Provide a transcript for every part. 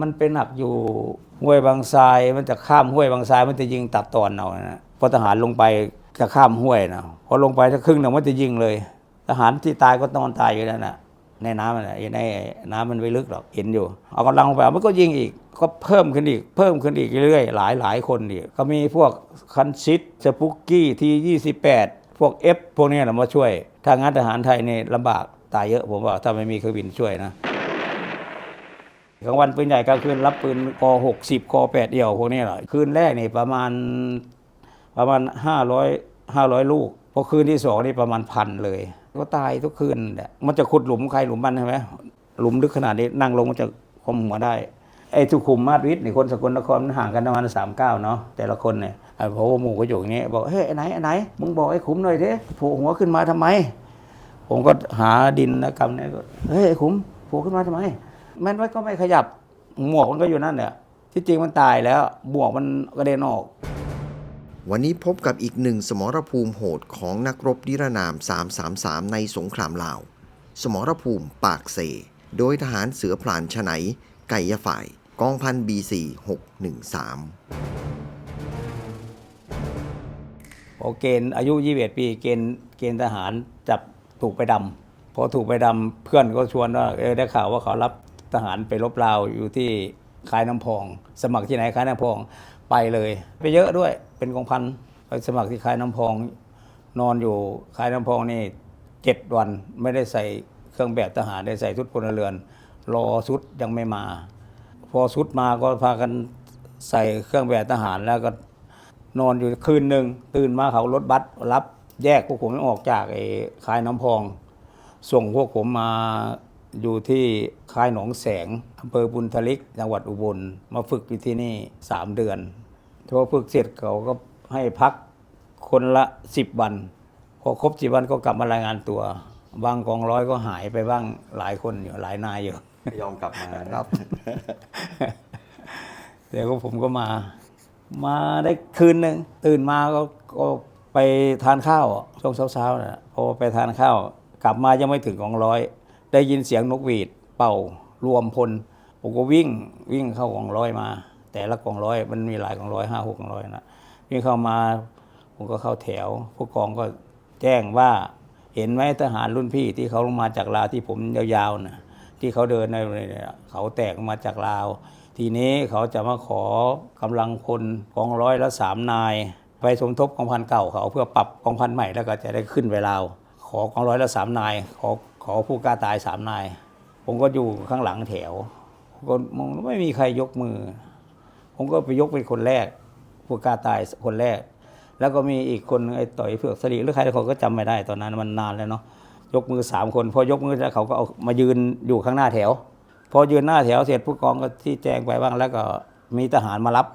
มันเป็นหนักอยู่ห้วยบางทรายมันจะข้ามห้วยบางทรายมันจะยิงตัดตอนเอานะพอทหารลงไปจะข้ามห้วยนะพอลงไปถ้าครึ่งหนึ่งมันจะยิงเลย ทหารที่ตายก็นอนตายอยู่นั่นน่ะในน้ำนั่นน่ะในน้ำมันไม่ลึกหรอกเห็นอยู่ เอากำลังลงไปมันก็ยิงอีกก็เพิ่มขึ้นอีก เพิ่มขึ้นอีกเรื่อยๆหลายหลายคนอีกก็มีพวกคันชิดสปุกกี้ทียี่สิบแปดพวกเอฟพวกเนี้ยนะมาช่วย ถ้างั้นทหารไทยนี่ลำบากตายเยอะผมว่าถ้าไม่มีเครื่องบินช่วยนะ กลางวันปืนใหญ่กลางคืนรับปืนคอหกสิบคอแปดเดี่ยวพวกนี้แหละคืนแรกนี่ประมาณประมาณห้าร้อยห้าร้อยลูกพอคืนที่สองนี่ประมาณพันเลย ก็ตายทุกคืนแหละมันจะขุดหลุมใครหลุมมันใช่ไหมหลุมลึกขนาดนี้นั่งลงมันจะคมหัวได้ไอ้ทุขุมมาดวิทย์นี่คนสกลนครมันห่างกันประมาณสามเก้าเนาะแต่ละคนเนี่ยไอ้พอหมู่ก็อยู่อย่างนี้บอกเฮ้ยไอ้ไหนไอ้ไหนมึงบอกไอ้ขุมหน่อยเดิโผล่หัวขึ้นมาทำไม ผมก็หาดินนะกำเนี่ยก็เฮ้ยไอ้ขุมโผล่ขึ้นมาทำไม มันก็ไม่ขยับหมวกมันก็อยู่นั่นเนี่ยที่จริงมันตายแล้วหมวกมันกระเด็นออก วันนี้พบกับอีกหนึ่งสมรภูมิโหดของนักรบนิรนาม 333 ในสงครามลาว สมรภูมิปากเซ โดยทหารเสือพลานชะไหน ไก่ยะฝ่าย กองพันบีซี613พอเกณฑ์อายุ 21 ปีเกณฑ์เกณฑ์ทหารจับถูกไปดำพอถูกไปดำเพื่อนก็ชวนว่าเออได้ข่าวว่าเขารับ ทหารไปรบลาวอยู่ที่ค่ายน้ำพอง สมัครที่ไหนค่ายน้ำพองไปเลย ไปเยอะด้วยเป็นกองพันไปสมัครที่ค่ายน้ำพอง นอนอยู่ค่ายน้ำพองนี่เจ็ดวันไม่ได้ใส่เครื่องแบบทหารได้ใส่ชุดพลเรือน รอชุดยังไม่มา พอชุดมาก็พากันใส่เครื่องแบบทหารแล้วก็นอนอยู่คืนหนึ่งตื่นมาเขารถบัสรับแยกพวกผมออกจากไอ้ค่ายน้ำพอง ส่งพวกผมมา อยู่ที่ค่ายหนองแสงอำเภอบุญทลิกจังหวัดอุบลมาฝึกอยู่ที่นี่สามเดือนพอฝึกเสร็จเขาก็ให้พักคนละสิบวัน พอครบสิบวันก็กลับมารายงานตัว บางกองร้อยก็หายไปบ้างหลายคนอยู่หลายนายอยู่ยอมกลับมาครับแต่ก็ผมก็มา มาได้คืนหนึ่งตื่นมาก็ก็ไปทานข้าวช่วงเช้าๆนะพอไปทานข้าว กลับมายังไม่ถึงกองร้อย ได้ยินเสียงนกหวีดเป่ารวมพลผมก็วิ่งวิ่งเข้ากองร้อยมา แต่ละกองร้อยมันมีหลายกองร้อยห้าหกกองร้อยนะวิ่งเข้ามาผมก็เข้าแถว ผู้กองก็แจ้งว่าเห็นไหมทหารรุ่นพี่ที่เขาลงมาจากลาวที่ผมยาวๆนะที่เขาเดินในเนี่เขาแตกมาจากลาว ทีนี้เขาจะมาขอกำลังพลกองร้อยละสามนาย ไปสมทบกองพันเก่าเขาเพื่อปรับกองพันใหม่แล้วก็จะได้ขึ้นไปลาวขอกองร้อยละสามนายขอ ขอผู้กล้าตายสามนาย ผมก็อยู่ข้างหลังแถวก็มองไม่มีใครยกมือ ผมก็ไปยกเป็นคนแรก ผู้กล้าตายคนแรก แล้วก็มีอีกคนไอ้ต่อยเผือกสลีหรือใครเขาก็จำไม่ได้ตอนนั้นมันนานแล้วเนาะยกมือสามคนพอยกมือแล้วเขาก็เอามายืนอยู่ข้างหน้าแถว พอยืนหน้าแถวเสร็จผู้กองก็ที่แจ้งไปบ้าง แล้วก็มีทหารมารับ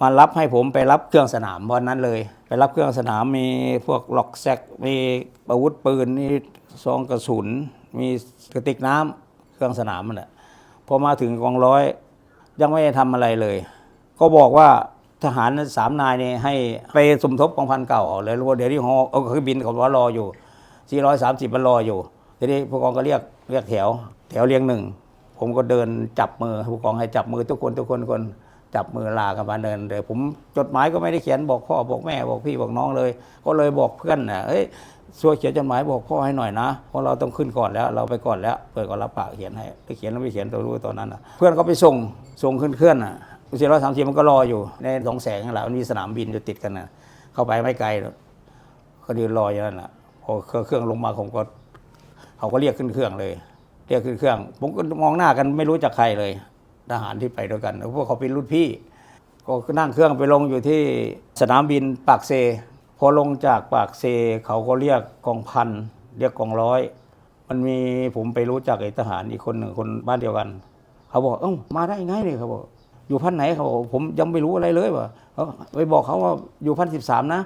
มารับให้ผมไปรับเครื่องสนามวันนั้นเลย ไปรับเครื่องสนามมีพวกหลอกแซกมีอาวุธปืนมี ซองกระสุน มีกระติกน้ำเครื่องสนามมันแหละพอมาถึงกองร้อยยังไม่ได้ทำอะไรเลย ก็บอกว่าทหารสามนายเนี่ยให้ไปสมทบกองพันเก่าเอาเลยรู้ว่าเดี๋ยวที่ฮอเอาเครื่องบินเขาว่ารออยู่ 430 มันรออยู่ทีนี้ผู้กองก็เรียกเรียกแถว แถวเรียงหนึ่ง ผมก็เดินจับมือผู้กองให้จับมือทุกคนทุกคนคน จับมือลากันมาเดินเลยผมจดหมายก็ไม่ได้เขียนบอกพ่อบอกแม่บอกพี่บอกน้องเลย ก็เลยบอกเพื่อนนะเอ้ยช่วยเขียนจดหมายบอกพ่อให้หน่อยนะเพราะเราต้องขึ้นก่อนแล้ว เราไปก่อนแล้ว เปิดก็รับปากเขียนให้ไปเขียนแล้วไม่เขียนตัวรู้ตอนนั้นนะเพื่อนก็ไปส่งส่งขึ้นเครื่องอะสี่ร้อยสามสิบมันก็รออยู่ในสองแสงนั่นแหละมันมีสนามบินอยู่ติดกันนะเข้าไปไม่ไกลกก็ยืนรออยู่นั่นแหละพอเครื่องลงมาผมก็เขาก็เรียกขึ้นเครื่องเลย เรียกขึ้นเครื่อง ผมก็มองหน้ากันไม่รู้จักใครเลย ทหารที่ไปด้วยกัน พวกเขาเป็นรุ่นพี่ ก็นั่งเครื่องไปลงอยู่ที่สนามบินปากเซ พอลงจากปากเซเขาก็เรียกกองพันเรียกกองร้อย มันมีผมไปรู้จักไอ้ทหารอีกคนหนึ่งคนบ้านเดียวกัน เขาบอกเอ้ามาได้ไงเนี่ยเขาบอกอยู่พันไหนเขาบอกผมยังไม่รู้อะไรเลยว่ะเขาไปบอกเขาว่าอยู่พันสิบสามนะ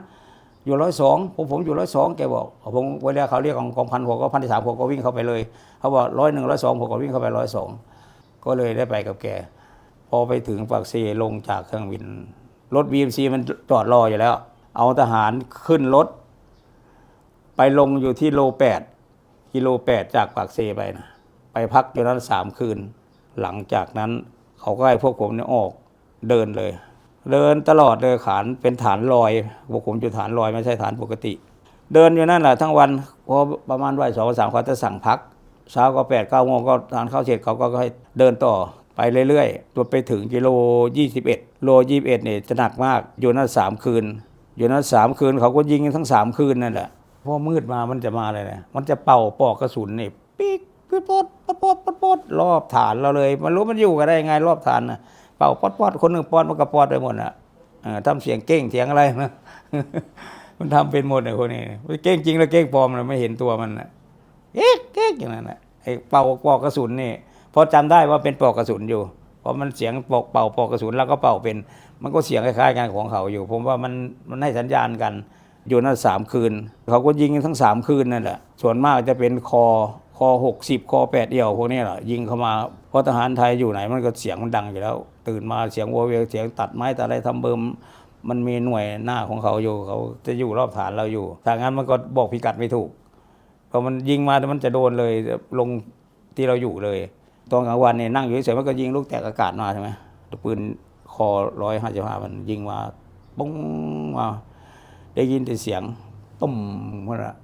อยู่ร้อยสองผมผมอยู่ร้อยสองแกบอกผมเวลาเขาเรียกของกองพันผมก็พันที่สามผมก็วิ่งเข้าไปเลย เขาบอกร้อยหนึ่งร้อยสองผมก็วิ่งเข้าไปร้อยสอง ก็เลยได้ไปกับแก พอไปถึงปากเซลงจากเครื่องบิน รถบีเอ็มซีมันจอดรออยู่แล้ว เอาทหารขึ้นรถ ไปลงอยู่ที่โลแปดกิโลแปดจากปากเซไปนะไปพักอยู่นั้นสามคืน หลังจากนั้นเขาก็ให้พวกผมเนี่ยออกเดินเลย เดินตลอดเลยขานเป็นฐานลอยพวกผมอยู่ฐานลอยไม่ใช่ฐานปกติ เดินอยู่นั่นแหละทั้งวันพอประมาณบ่ายสองสามเขาจะสั่งพัก เช้าก็แปดเก้าโมงก็ทานข้าวเสร็จเขาก็ให้เดินต่อไปเรื่อยๆตัวไปถึงกิโลยี่สิบเอ็ดโลยี่สิบเอ็ดเนี่ยจะหนักมาก อยู่นั่นสามคืน อยู่นั่นสามคืนเขาก็ยิงกันทั้งสามคืนนั่นแหละพอมืดมามันจะมาอะไรนะมันจะเป่าปอกกระสุนนี่ปีกปี๊ดปดปดปดปดปดรอบฐานเราเลยมันรู้มันอยู่กันได้ยังไงรอบฐานนะเป่าปอดปอดคนหนึ่งปอดมันก็ปอดไปหมดอะเออทำเสียงเก้งเสียงอะไรนมันทำเป็นหมดเลยคนนี้เก้งจริงแล้วเก้งปลอมเราไม่เห็นตัวมันนะ เอ๊ะเอ๊ะอย่างนั้นแหละไอ้เป่าปอกกระสุนนี่พอจำได้ว่าเป็นปอกกระสุนอยู่เพราะมันเสียงปอกเป่าปอกกระสุนแล้วก็เป่าเป็น มันก็เสียงคล้ายๆกันของเขาอยู่ ผมว่ามันมันให้สัญญาณกัน อยู่นั่นสามคืน เขาก็ยิงกันทั้งสามคืนนั่นแหละส่วนมากจะเป็นคอคอหกสิบคอแปดเดี่ยวพวกนี้แหละยิงเข้ามาเพราะทหารไทยอยู่ไหนมันก็เสียงมันดังอยู่แล้ว ตื่นมาเสียงวัวเวียเสียงตัดไม้ตัดอะไรทำเบิ่มมันมีหน่วยหน้าของเขาอยู่ เขาจะอยู่รอบฐานเราอยู่ถ้างั้นมันก็บอกพิกัดไม่ถูก พอมันยิงมามันจะโดนเลยลงที่เราอยู่เลยตอนกลางวันเนี่ยนั่งอยู่เฉยๆมันก็ยิงลูกแตกอากาศมาใช่ไหมปืนคอร้อยห้าสิบห้ามันยิงมาปุ้งมาได้ยินแต่เสียงตุ้มมันละ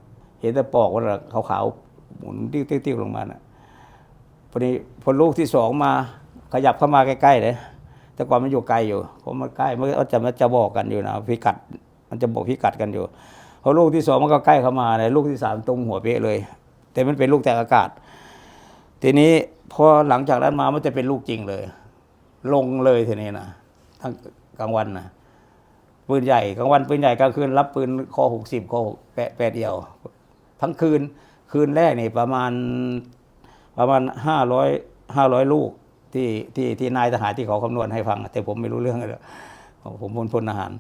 เห็นแต่ปอกมันละขาวๆหมุนติ้วๆลงมาน่ะพอดีพอลูกที่สองมาขยับเข้ามาใกล้ๆเลยแต่ก่อนมันอยู่ไกลอยู่ผมมาใกล้มันก็จะมันจะบอกกันอยู่นะพิกัด มันจะบอกพิกัดกันอยู่ พอลูกที่สองมันก็ใกล้เข้ามาเลยลูกที่สามตรงหัวเป๊ะเลย แต่มันเป็นลูกแตกอากาศ ทีนี้พอหลังจากนั้นมามันจะเป็นลูกจริงเลย ลงเลยทีนี้นะทั้งกลางวันนะปืนใหญ่กลางวันปืนใหญ่กลางคืนรับปืนคอหกสิบคอแปดแปดเดียว ทั้งคืนคืนแรกนี่ประมาณประมาณห้าร้อยห้าร้อยลูกที่ที่ที่นายทหารที่เขาคำนวณให้ฟัง แต่ผมไม่รู้เรื่องเลยผมพลพลทหาร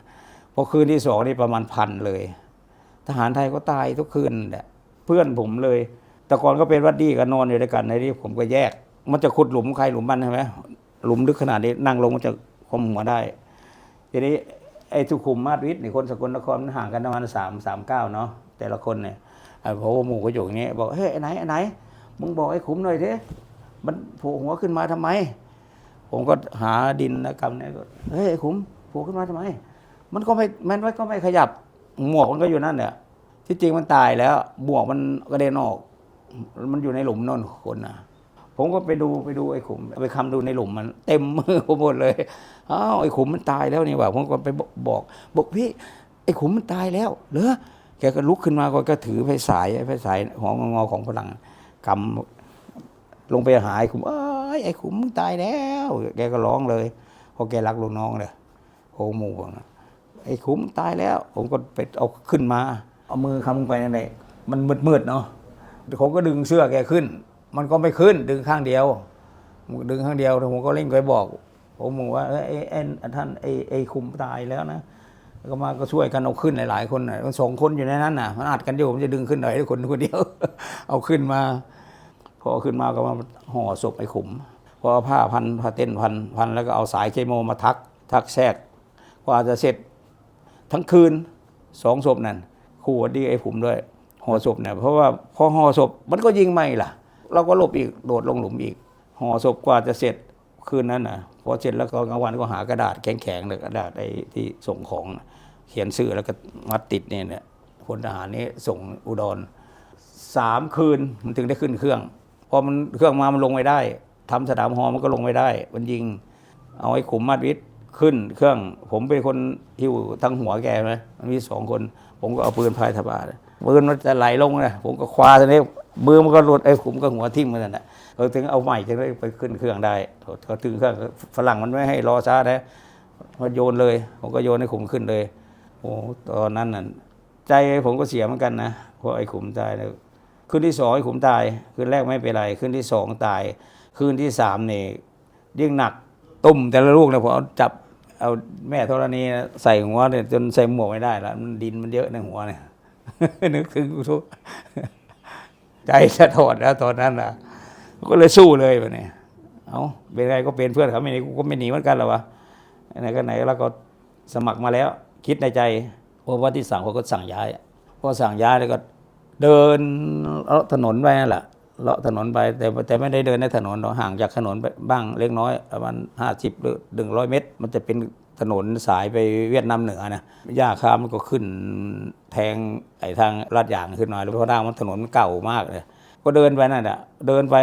พอคืนที่สองนี่ประมาณพันเลย ทหารไทยก็ตายทุกคืนแหละเพื่อนผมเลย แต่ก่อนก็เป็นวัดดีกันนอนอยู่ด้วยกันในนี้ผมก็แยก มันจะขุดหลุมใครหลุมมันใช่ไหมหลุมลึกขนาดนี้นั่งลงมันจะคมหัวได้ ทีนี้ไอ้ทุขุมมาดวิทย์นี่คนสกลนครมันห่างกันประมาณสามสามเก้าเนาะแต่ละคนเนี่ยไอ้พอหมู่ก็อยู่อย่างนี้บอกเฮ้ยไอ้ไหนไอ้ไหนมึงบอกไอ้ขุมหน่อยเถอะมันโผล่หัวขึ้นมาทำไม ผมก็หาดินนะกำเนี่ยก็เฮ้ยไอ้ขุมโผล่ขึ้นมาทำไม มันก็ไม่มันก็ไม่ขยับ หมวกมันก็อยู่นั่นเนี่ยที่จริงมันตายแล้วหมวกมันกระเด็นออก มันอยู่ในหลุมนนคนนะผมก็ไปดูไปดูไอ้ขุมไปคำดูในหลุมมัน เต็มมือผมหมดเลยอ้าวไอ้ขุมมันตายแล้วนี่หว่าผมก็ไปบอกบอกพี่ไอ้ขุมมันตายแล้วเหรอแกก็ลุกขึ้นมาก็ก็ถือไฟฉายไฟฉายหองงอของฝรั่งกำลงไปหาไอ้ขุมเอ้ยไอ้ขุมมึงตายแล้ว แกก็ร้องเลยเพราะแกรักลูกน้องเลยโหมู่นะ ไอ้คุ้มตายแล้ว ผมก็ไปเอาขึ้นมา เอามือคำลงไปนั่นแหละมันมืดๆเนาะเขาก็ดึงเสื้อแกขึ้น มันก็ไม่ขึ้น ดึงข้างเดียว ดึงข้างเดียวผมก็เร่งไปบอก ผมบอกว่าเอ้ยไอ้ไอ้ท่านไอ้ไอ้คุมตายแล้วนะก็มาก็ช่วยกันเอาขึ้นหลายๆคนนะมันสองคนอยู่ในนั้นน่ะ มันอัดกันอยู่ผมจะดึงขึ้นหน่อยคนคนเดียว เอาขึ้นมา พอขึ้นมาก็มาห่อศพไอ้ขุม พอเอาผ้าพันผ้าเต้นพันพันแล้วก็เอาสายเคโมมาทัก ทักแทรกกว่าจะเสร็จ ทั้งคืนสองศพนั่นคู่ดีไอ้ผมด้วยห่อศพเนี่ยเพราะว่าพอห่อศพมันก็ยิงไม่ล่ะ เราก็หลบอีกโดดลงหลุมอีกห่อศพกว่าจะเสร็จคืนนั้นน่ะพอเสร็จแล้วก็กลางวันก็หากระดาษแข็งๆเลยกระดาษไอ้ที่ส่งของเขียนชื่อแล้วก็มัดติดเนี่ยเนี่ยพลทหารนี้ส่งอุดรสามคืนมันถึงได้ขึ้นเครื่องพอมันเครื่องมามันลงไม่ได้ทำสนามฮอมันก็ลงไม่ได้ มันยิง เอาไอ้ขุมมาดวิทย์ ขึ้นเครื่อง ผมเป็นคนหิ้วทั้งหัวแกไหมมันมีสองคน ผมก็เอาปืนพายทบาทปืนมันจะไหลลงนะผมก็คว้าทีนี้มือมันก็หลุดไอ้ขุมก็หัวทิ่มมันนั่นแหละเขาถึงเอาใหม่จะได้ไปขึ้นเครื่องได้เขาถึงเครื่องฝรั่งมันไม่ให้รอช้านะมันโยนเลย ผมก็โยนให้ขุมขึ้นเลย โอ้ตอนนั้นน่ะใจผมก็เสียเหมือนกันนะเพราะไอ้ขุมตายแล้วคืนที่สองไอ้ขุมตายคืนแรกไม่เป็นไรคืนที่สองตายคืนที่สามเนี่ยยิ่งหนัก ตุ่มแต่ละลูกเนี่ยผมเอาจับเอาแม่ธรณีใส่หัวเนี่ยจนใส่หมวกไม่ได้แล้วมันดินมันเยอะในหัวเนี่ยนึกถึงทุกใจจะถอดแล้วตอนนั้นนะก็เลยสู้เลยแบบนี้เอาเป็นไงก็เป็นเพื่อนเขาไม่หนีกูก็ไม่หนีเหมือนกันหรอวะไหนก็ไหนแล้วก็สมัครมาแล้ว คิดในใจเพราะว่าที่สั่งเขาก็สั่งย้ายพอสั่งย้ายแล้วก็เดินถนนไปนั่นแหละ เลาะถนนไปแต่แต่ไม่ได้เดินในถนนหรอกห่างจากถนนไปบ้างเล็กน้อยประมาณห้าสิบหรือหนึ่งร้อยเมตร มันจะเป็นถนนสายไปเวียดนามเหนือนะหญ้าคามันก็ขึ้นแทงไอ้ทางลาดยางขึ้นมาแล้วเพราะทางมันถนนมันเก่ามากเลยก็เดินไปนั่นแหละเดินไป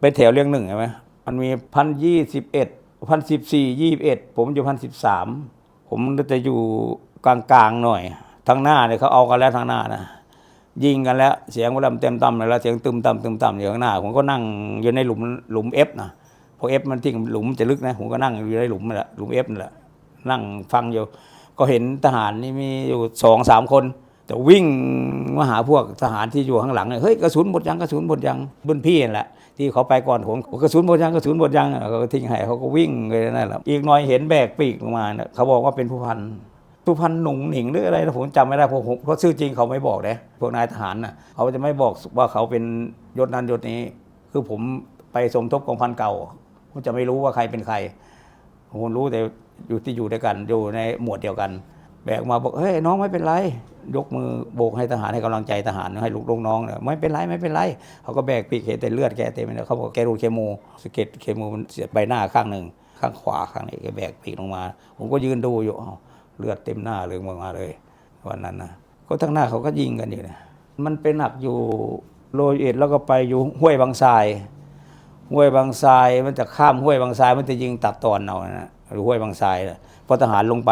เป็นแถวเรียงหนึ่งใช่ไหมมันมีพันยี่สิบเอ็ดพันสิบสี่ยี่บเอ็ดผมอยู่พันสิบสามผมจะอยู่กลางๆหน่อยทางหน้าเนี่ยเขาเอากันแล้วทางหน้านะ ยิงกันแล้ว เสียงก็ลำเต็มต่ำเลยแล้วเสียงตึมต่ำตึมต่ำอยู่ข้างหน้า ผมก็นั่งอยู่ในหลุมหลุมเอฟนะเพราะเอฟมันทิ้งหลุมจะลึกนะผมก็นั่งอยู่ในหลุมนั่นแหละหลุมเอฟนั่นแหละนั่งฟังอยู่ ก็เห็นทหารนี่มีอยู่สองสามคน แต่วิ่งมาหาพวกทหารที่อยู่ข้างหลังเนี่ยเฮ้ยกระสุนหมดยังกระสุนหมดยังรุ่นพี่นั่นแหละที่เขาไปก่อนผมกระสุนหมดยังกระสุนหมดยังเขาก็ทิ้งให้เขาก็วิ่งเลยนั่นแหละอีกหน่อยเห็นแบกปีกลงมาเนี่ยเขาบอกว่าเป็นผู้พัน สุพรรณหนุ่งหนิงหรืออะไรนะผมจำไม่ได้เพราะผมเพราะชื่อจริงเขาไม่บอกเลยพวกนายทหารน่ะเขาจะไม่บอกว่าเขาเป็นยศนั้นยศนี้ คือผมไปสมทบกองพันเก่าผมจะไม่รู้ว่าใครเป็นใครผมรู้แต่อยู่ที่อยู่ด้วยกันอยู่ในหมวดเดียวกัน แบกมาบอกเฮ้ยน้องไม่เป็นไร ยกมือโบกให้ทหารให้กำลังใจทหารให้ลูกน้องเนี่ยไม่เป็นไรไม่เป็นไรเขาก็แบกปีกเห็นแต่เลือดแกเต็มเลยเขาบอกแกโดนเคมูสเก็ดเคมูมันเสียดใบหน้าข้างหนึ่งข้างขวาข้างนี้แกแบกปีกลงมา ผมก็ยืนดูอยู่ เลือดเต็มหน้าเลยมาเลย วันนั้นนะก็ทั้งหน้าเขาก็ยิงกันอยู่นะมันเป็นหนักอยู่โรยเอ็ดแล้วก็ไปอยู่ห้วยบางทราย ห้วยบางทรายมันจะข้ามห้วยบางทราย มันจะยิงตัดตอนเอานะหรือห้วยบางทรายนะพอทหารลงไป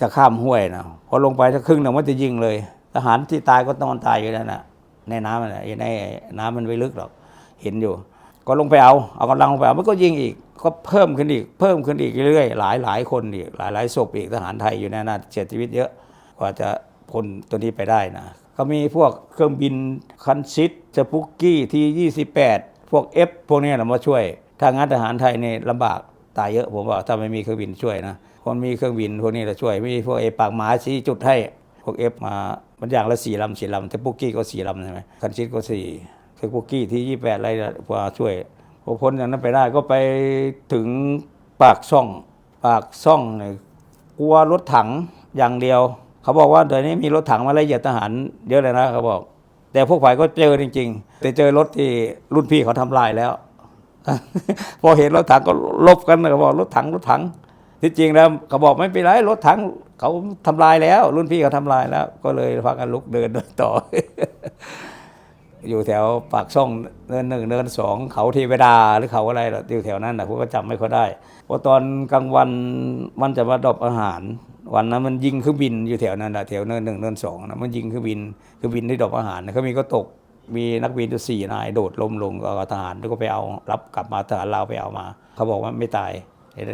จะข้ามห้วยนะพอลงไปถ้าครึ่งหนึ่งมันจะยิงเลย ทหารที่ตายก็นอนตายอยู่นั่นนะในน้ำนั่นนะในน้ำมันไม่ลึกหรอกเห็นอยู่ ก็ลงไปเอาเอากำลังลงไปเอามันก็ยิงอีกก็เพิ่มขึ้นอีกเพิ่มขึ้นอีกเรื่อยๆหลายหลายคนอีกหลายหลายศพอีกทหารไทยอยู่ในนั้นเสียชีวิตเยอะกว่าจะพ้นตัวนี้ไปได้นะก็มีพวกเครื่องบินคันซิดสปุกกี้ทียี่สิบแปดพวก F พวกนี้เรามาช่วยถ้างานทหารไทยเนี่ยลำบากตายเยอะผมว่าถ้าไม่มีเครื่องบินช่วยนะคนมีเครื่องบินพวกนี้เราช่วยมีพวกเอปากหมาชี้จุดให้พวก F มามันอย่างละสี่ลำสี่ลำแต่ปุกกี้ก็สี่ลำใช่ไหมคันชิดก็สี่ แต่ปุกกี้ที่ยี่แปดอะไรนะพอช่วยพอพ้นจากนั้นไปได้ก็ไปถึงปากช่อง ปากช่องเนี่ยกลัวรถถังอย่างเดียว เขาบอกว่าเดี๋ยวนี้มีรถถังมาไล่เหยียดทหารเยอะเลยนะเขาบอก แต่พวกฝ่ายก็เจอจริง ๆ แต่เจอรถที่รุ่นพี่เขาทำลายแล้ว พอเห็นรถถังก็ลบกันเขาบอกรถถังรถถัง ที่จริงแล้วเขาบอกไม่เป็นไรรถถังเขาทำลายแล้ว รุ่นพี่เขาทำลายแล้ว ก็เลยพากันลุกเดินต่อ อยู่แถวปากช่องเนินหนึ่งเนินสองเขาเทวดาหรือเขาอะไรล่ะอยู่แถวนั้นนะผมก็จำไม่ค่อยได้เพราะตอนกลางวันมันจะมาดรอปอาหาร วันนั้นมันยิงเครื่องบินอยู่แถวนั้นนะแถวเนินหนึ่งเนินสองนะมันยิงเครื่องบินเครื่องบินที่ดรอปอาหารเขามีก็ตกมีนักบินอยู่สี่นายโดดล้มลงก็ทหารแล้วก็ไปเอารับกลับมาทหารเราวไปเอามา เขาบอกว่าไม่ตาย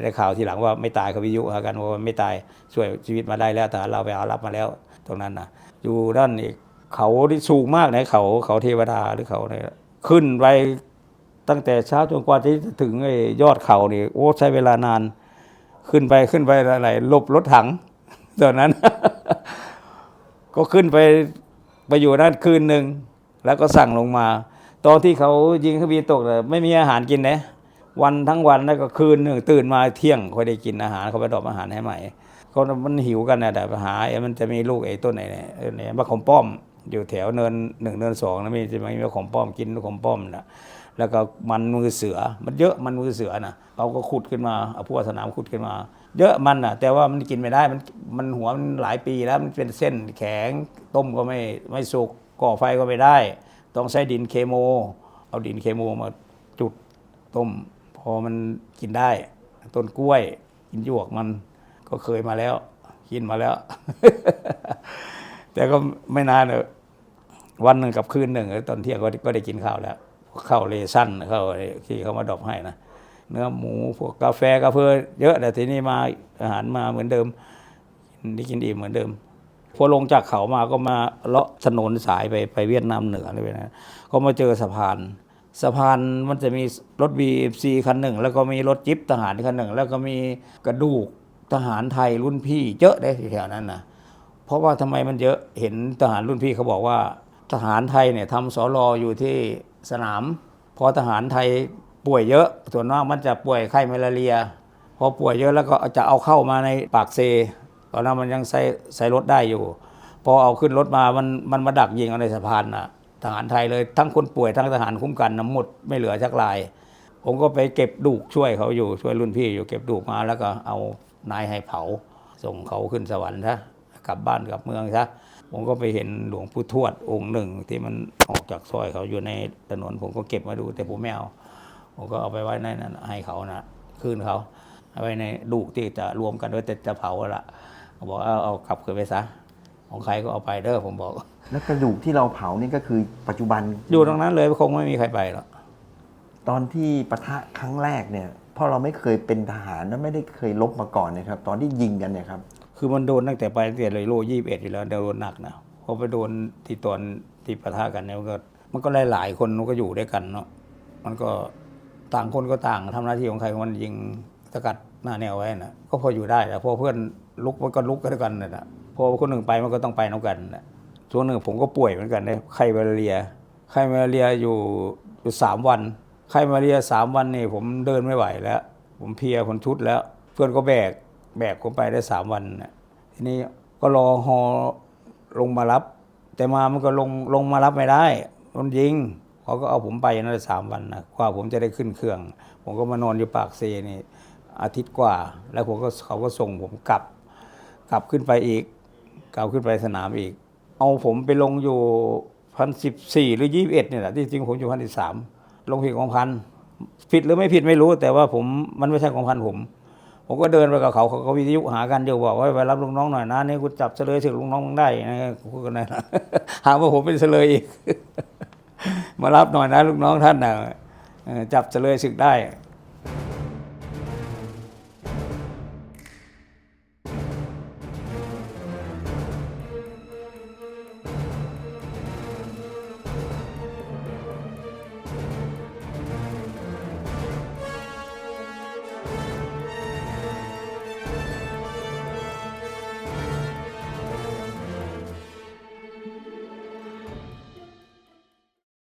ได้ข่าวทีหลังว่าไม่ตายเขาวิทยุหากันว่าไม่ตายช่วยชีวิตมาได้แล้วทหารเราวไปเอารับมาแล้ว ตรงนั้นนะอยู่ด้านอีก เขาที่สูงมากนะเขาเขาเทวดาหรือเขาเนี่ยขึ้นไปตั้งแต่เช้าจนกว่าจะถึงไอ้ยอดเขานี่โอ้ใช้เวลานาน ขึ้นไปขึ้นไปอะไรหลบรถถังตอนนั้น ก็ขึ้นไปไปอยู่นั่นคืนหนึ่งแล้วก็สั่งลงมา ตอนที่เขายิงเครื่องบินตกเนี่ยไม่มีอาหารกินนะวันทั้งวันแล้วก็คืนหนึ่งตื่นมาเที่ยงค่อยได้กินอาหารเขาไปดรอปอาหารให้ใหม่ก็มันหิวกันนะแต่หาไอ้มันจะมีลูกไอ้ต้นไหนเนี่ยมะขมป้อม อยู่แถวเนินหนึ่งเนินสองนะมีจะมีมขามป้อมกินขามป้อมนะแล้วก็มันมือเสือมันเยอะมันมือเสือนะเขาก็ขุดขึ้นมาเอาพวกสนามขุดขึ้นมา เยอะมันอะแต่ว่ามันกินไม่ได้มันมันหัวมันหลายปีแล้วมันเป็นเส้นแข็งต้มก็ไม่ไม่สุกก่อไฟก็ไม่ได้ ต้องใช้ดินเคโม เอาดินเคโมมาจุดต้ม พอมันกินได้ ต้นกล้วย กินหยวกมันก็เคยมาแล้ว กินมาแล้ว แต่ก็ไม่นานเนอะ วันหนึ่งกับคืนหนึ่งตอนเที่ยงก็ก็ได้กินข้าวแล้วข้าวเลชั่นข้าวที่เขามาดอปให้นะเนื้อหมูพวกกาแฟกาแฟเยอะแต่ทีนี้มาอาหารมาเหมือนเดิมได้กินอิ่มเหมือนเดิมพอลงจากเขามาก็มาเลาะถนนสายไปไปเวียดนามเหนือเลยนะก็มาเจอสะพาน สะพานมันจะมีรถ BFC คันหนึ่ง แล้วก็มีรถจิ๊บทหารคันหนึ่ง แล้วก็มีกระดูกทหารไทยรุ่นพี่เยอะได้แถวนั้นนะเพราะว่าทำไมมันเยอะเห็นทหารรุ่นพี่เขาบอกว่า ทหารไทยเนี่ยทำสอรออยู่ที่สนาม พอทหารไทยป่วยเยอะ ส่วนมากมันจะป่วยไข้มาลาเรีย พอป่วยเยอะแล้วก็จะเอาเข้ามาในปากเซ ตอนนั้นมันยังใส่ใส่รถได้อยู่ พอเอาขึ้นรถมามันมันมาดักยิงเอาในสะพานน่ะทหารไทยเลยทั้งคนป่วยทั้งทหารคุ้มกันน้ำหมดไม่เหลือสักราย ผมก็ไปเก็บดูกช่วยเขาอยู่ช่วยรุ่นพี่อยู่เก็บดูกมาแล้วก็เอานายให้เผา ส่งเขาขึ้นสวรรค์ซะกลับบ้านกลับเมืองซะ ผมก็ไปเห็นหลวงปู่ทวดองค์หนึ่ง ที่มันออกจากซอยเขาอยู่ในถนน ผมก็เก็บมาดู แต่ผมไม่เอาผมก็เอาไปไว้ในนั้นให้เขานะคืนเขาเอาไว้ในดูกที่จะรวมกันด้วยแต่จะเผาอะละเขาบอกเอาเอากลับคืนไปซะของใครก็เอาไปเด้อผมบอก แล้วกระดูกที่เราเผานี่ก็คือปัจจุบันอยู่ตรงนั้นเลยคงไม่มีใครไปหรอกตอนที่ปะทะครั้งแรกเนี่ยเพราะเราไม่เคยเป็นทหารและไม่ได้เคยลบมาก่อนนะครับ ตอนที่ยิงกันเนี่ยครับ คือมันโดนตั้งแต่ไปตั้งแต่เลยโลยี่สิบเอ็ดอยู่แล้วโดนหนักนะพอไปโดนที่ตอนที่ปะทะกันเนี่ยมันก็มันก็หลายๆคนมันก็อยู่ด้วยกันเนาะมันก็ต่างคนก็ต่างทำหน้าที่ของใครมันยิงสกัดหน้าแนวไว้นะก็พออยู่ได้แต่พอเพื่อนลุกมันก็ลุกกันด้วยกันนะพอคนหนึ่งไปมันก็ต้องไปน้ำกันนะช่วงหนึ่งผมก็ป่วยเหมือนกันเลยไข้มาลาเรียไข้มาลาเรียอยู่อยู่สามวันไข้มาลาเรียสามวันนี่ผมเดินไม่ไหวแล้ว ผมเพียคนชุดแล้ว เพื่อนก็แบก แบกผมไปได้สามวันนะทีนี้ก็รอฮอลงมารับ แต่มามันก็ลงลงมารับไม่ได้มันยิงเขาก็เอาผมไปนั่นแหละสามวันนะกว่าผมจะได้ขึ้นเครื่อง ผมก็มานอนอยู่ปากเซนี่อาทิตย์กว่า แล้วผมก็เขาก็ส่งผมกลับ กลับขึ้นไปอีกกลับขึ้นไปสนามอีก เอาผมไปลงอยู่พันสิบสี่หรือยี่สิบเอ็ดเนี่ยแหละที่จริงผมอยู่พันสิบสามลงผิดของพันผิดหรือไม่ผิดไม่รู้ แต่ว่าผมมันไม่ใช่ของพันผม ผมก็เดินไปกับเขาเขาก็วิทยุหากันเดียวบอกว่าไปรับลูกน้องหน่อยนะนี่กูจับเฉลยถึงลูกน้องมึงได้นะกูก็นั่นนะหาว่าผมเป็นเฉลยอีกมารับหน่อยนะลูกน้องท่านนะจับเฉลยศึกได้